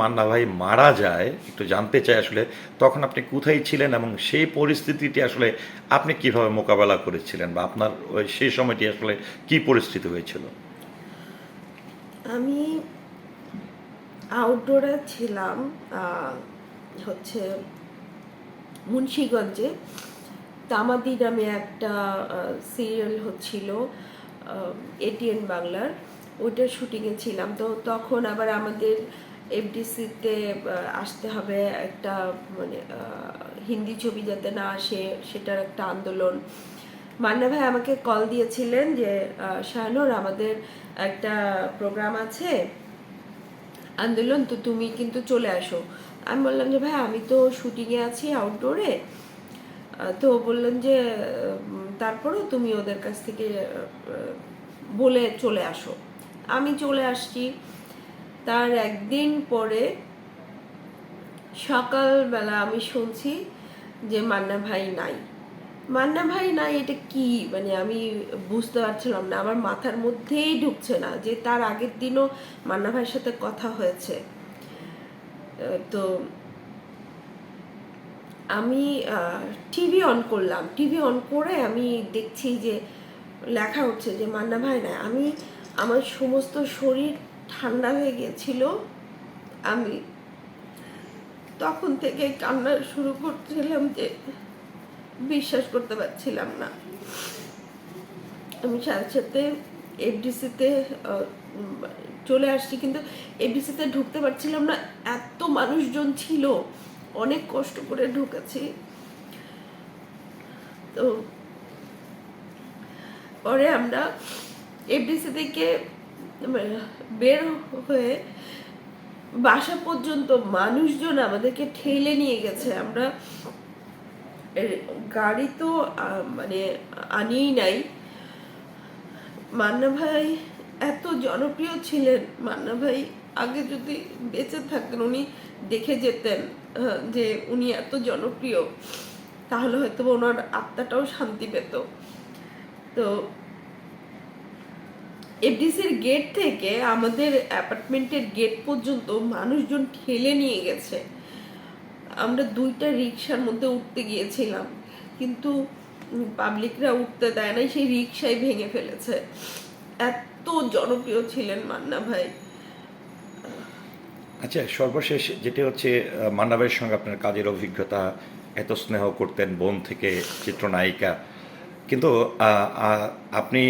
মান্না ভাই মারা যায়, একটু জানতে চাই আসলে তখন আপনি কোথায় ছিলেন এবং সেই পরিস্থিতিটি আসলে আপনি কীভাবে মোকাবেলা করেছিলেন বা আপনার ওই সেই সময়টি আসলে কি পরিস্থিতি হয়েছিল? আমি আউটডোরে ছিলাম হচ্ছে মুন্সীগঞ্জে। তামাদি নামে একটা সিরিয়াল হচ্ছিল এটিএন বাংলার। ওইটার শুটিংয়ে ছিলাম। তো তখন আবার আমাদের এফডিসিতে আসতে হবে একটা মানে হিন্দি ছবি যাতে না আসে, সেটার একটা আন্দোলন। মান্না ভাই আমাকে কল দিয়েছিলেন যে শাহানুর, আমাদের একটা প্রোগ্রাম আছে। আন্দোলন, তো তুমি কিন্তু চলে আসো। আমি বললাম যে, ভাই, আমি তো শুটিংয়ে আছি আউটডোরে তো বললেন যে তারপরেও তুমি ওদের কাছ থেকে বলে চলে আসো। আমি চলে আসছি। তার একদিন পরে সকালবেলা আমি শুনছি যে মান্না ভাই নাই। মান্না ভাই নাই এটা কি? মানে আমি বুঝতে পারছিলাম না। আমার মাথার মধ্যেই ঢুকছে না যে তার আগের দিনও মান্না ভাইয়ের সাথে কথা হয়েছে। তো আমি টিভি অন করলাম। টিভি অন করে আমি দেখছি যে লেখা হচ্ছে যে মান্না ভাই নাই। আমি আমার সমস্ত শরীর ঠান্ডা হয়ে গিয়েছিল। আমি তখন থেকে কান্না শুরু করছিলাম যে বিশ্বাস করতে পারছিলাম না। আমি সাথে সাথে এফডিসিতে চলে আসছি কিন্তু এফডিসিতে ঢুকতে পারছিলাম না। এত মানুষজন ছিল, অনেক কষ্ট করে ঢুকেছি। তো পরে আমরা এফডিসি থেকে বের হয়ে বাসা পর্যন্ত মানুষজন আমাদেরকে ঠেলে নিয়ে গেছে। আমরা গাড়ি তো মানে আনিয়েই নাই। মান্না ভাই এত জনপ্রিয় ছিলেন। মান্না ভাই আগে যদি বেঁচে থাকতেন, উনি দেখে যেতেন যে উনি এত জনপ্রিয়, তাহলে হয়তো ওনার আত্মাটাও শান্তি পেত। তো এফডিসির গেট থেকে আমাদের অ্যাপার্টমেন্টের গেট পর্যন্ত মানুষজন ঠেলে নিয়ে গেছে। আমরা দুইটা রিক্সার মধ্যে উঠতে গিয়েছিলাম, কিন্তু পাবলিকরা উঠতে দেয় নাই, সেই রিক্সাই ভেঙে ফেলেছে। এত জনপ্রিয় ছিলেন মান্না ভাই। আচ্ছা সর্বশেষ যেটি হচ্ছে, মান্না ভাইয়ের সঙ্গে আপনার কাজের অভিজ্ঞতা, এত স্নেহ করতেন বোন থেকে চিত্রনায়িকা কিন্তু আপনি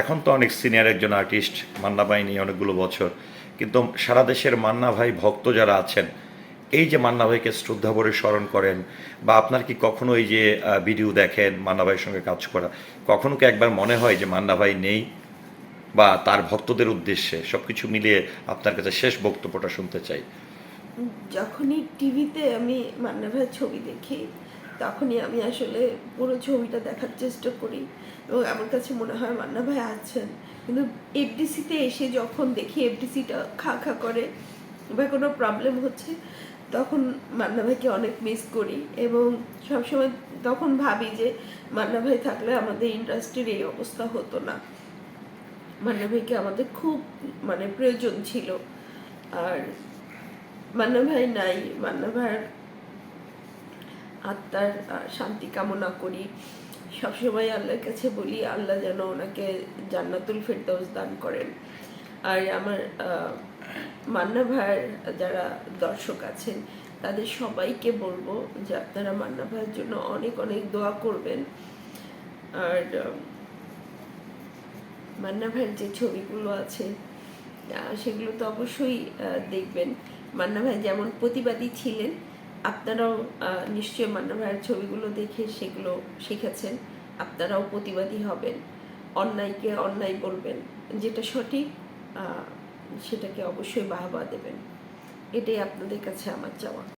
এখন তো অনেক সিনিয়র একজন আর্টিস্ট মান্না ভাই নিয়ে অনেকগুলো বছর। কিন্তু সারা দেশের মান্না ভাই ভক্ত যারা আছেন, এই যে মান্না ভাইকে শ্রদ্ধা ভরে স্মরণ করেন, বা আপনার কি কখনো এই যে ভিডিও দেখেন মান্না ভাইয়ের সঙ্গে কাজ করা, কখনো কি একবার মনে হয় যে মান্না ভাই নেই? বা তার ভক্তদের উদ্দেশ্যে সবকিছু মিলিয়ে আপনার কাছে শেষ বক্তব্যটা শুনতে চাই। যখনই টিভিতে আমি মান্না ভাইয়ের ছবি দেখি তখনই আমি আসলে পুরো ছবিটা দেখার চেষ্টা করি এবং আমার কাছে মনে হয় মান্না ভাই আছেন। কিন্তু এফডিসিতে এসে যখন দেখি এফডিসিটা খা খা করে বা কোনো প্রবলেম হচ্ছে, তখন মান্না ভাইকে অনেক মিস করি এবং সবসময় তখন ভাবি যে মান্না ভাই থাকলে আমাদের ইন্ডাস্ট্রির এই অবস্থা হতো না। মান্না ভাইকে আমাদের খুব মানে প্রয়োজন ছিল। আর মান্না ভাই নাই, মান্না ভাইয়ের আত্মার শান্তি কামনা করি। সবসময় আল্লাহর কাছে বলি, আল্লাহ যেন ওনাকে জান্নাতুল ফেরদৌস দান করেন। আর আমার মান্না ভাইয়ের যারা দর্শক আছেন, তাদের সবাইকে বলব যে আপনারা মান্না ভাইয়ের জন্য অনেক অনেক দোয়া করবেন। আর মান্না ভাইয়ের যে ছবিগুলো আছে সেগুলো তো অবশ্যই দেখবেন। মান্না ভাই যেমন প্রতিবাদী ছিলেন আপনারাও নিশ্চয় নিশ্চয়ই মান্না ভাইয়ের ছবিগুলো দেখে সেগুলো শিখেছেন। আপনারাও প্রতিবাদী হবেন। অন্যায়কে অন্যায় বলবেন। যেটা সঠিক সেটাকে অবশ্যই বাহবা দেবেন। এটাই আপনাদের কাছে আমার চাওয়া।